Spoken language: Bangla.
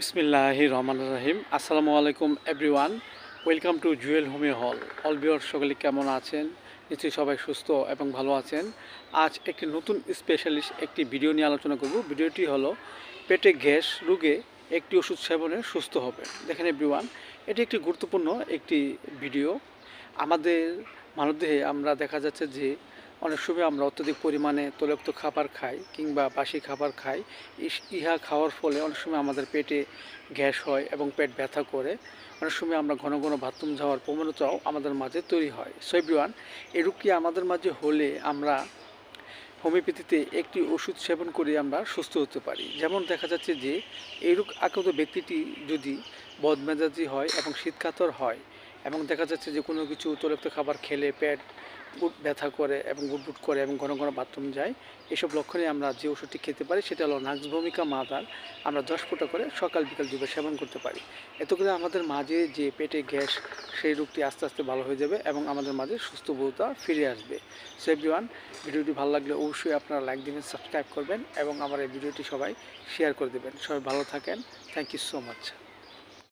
বিসমিল্লাহ রহমান রহিম। আসসালামু আলাইকুম এভরিওয়ান ওয়েলকাম টু জুয়েল হোমে হল অল বিয়র সকলে কেমন আছেন? নিশ্চয়ই সবাই সুস্থ এবং ভালো আছেন। আজ একটি নতুন স্পেশালিস্ট একটি ভিডিও নিয়ে আলোচনা করব। ভিডিওটি হলো, পেটে গ্যাস রোগে একটি ওষুধ সেবনে সুস্থ হবে। দেখেন এভরিওয়ান এটি একটি গুরুত্বপূর্ণ একটি ভিডিও আমাদের মানবদেহে আমরা দেখা যাচ্ছে যে অনেক সময় আমরা অত্যধিক পরিমাণে তৈলাক্ত খাবার খাই কিংবা বাসি খাবার খাই। ইহা খাওয়ার ফলে অনেক সময় আমাদের পেটে গ্যাস হয় এবং পেট ব্যথা করে। অনেক সময় আমরা ঘন ঘন বাথরুম যাওয়ার প্রবণতাও আমাদের মাঝে তৈরি হয়। সো এভরিওয়ান এই রোগটি আমাদের মাঝে হলে আমরা হোমিওপ্যাথিতে একটি ওষুধ সেবন করে আমরা সুস্থ হতে পারি? যেমন দেখা যাচ্ছে যে এই রোগ আক্রান্ত ব্যক্তিটি যদি বদমেজাজি হয় এবং শীতকাতর হয় এবং দেখা যাচ্ছে যে কোনো কিছু তৈলাক্ত খাবার খেলে পেট বুট ব্যথা করে এবং বুটবুট করে এবং ঘন ঘন বাথরুম যায়, এসব লক্ষণে আমরা যে ওষুধটি খেতে পারি সেটা হলো নাক্স ভূমিকা মাদার। আমরা দশ ফোঁটা করে সকাল বিকাল দুবার সেবন করতে পারি। এত করে আমাদের মাঝে যে পেটে গ্যাস সেই রোগটি আস্তে আস্তে ভালো হয়ে যাবে এবং আমাদের মাঝে সুস্থ বোধতা ফিরে আসবে। সো এভরিওয়ান, ভিডিওটি ভালো লাগলে অবশ্যই আপনারা লাইক দিবেন, সাবস্ক্রাইব করবেন এবং আমার এই ভিডিওটি সবাই শেয়ার করে দেবেন। সবাই ভালো থাকেন। Thank you so much.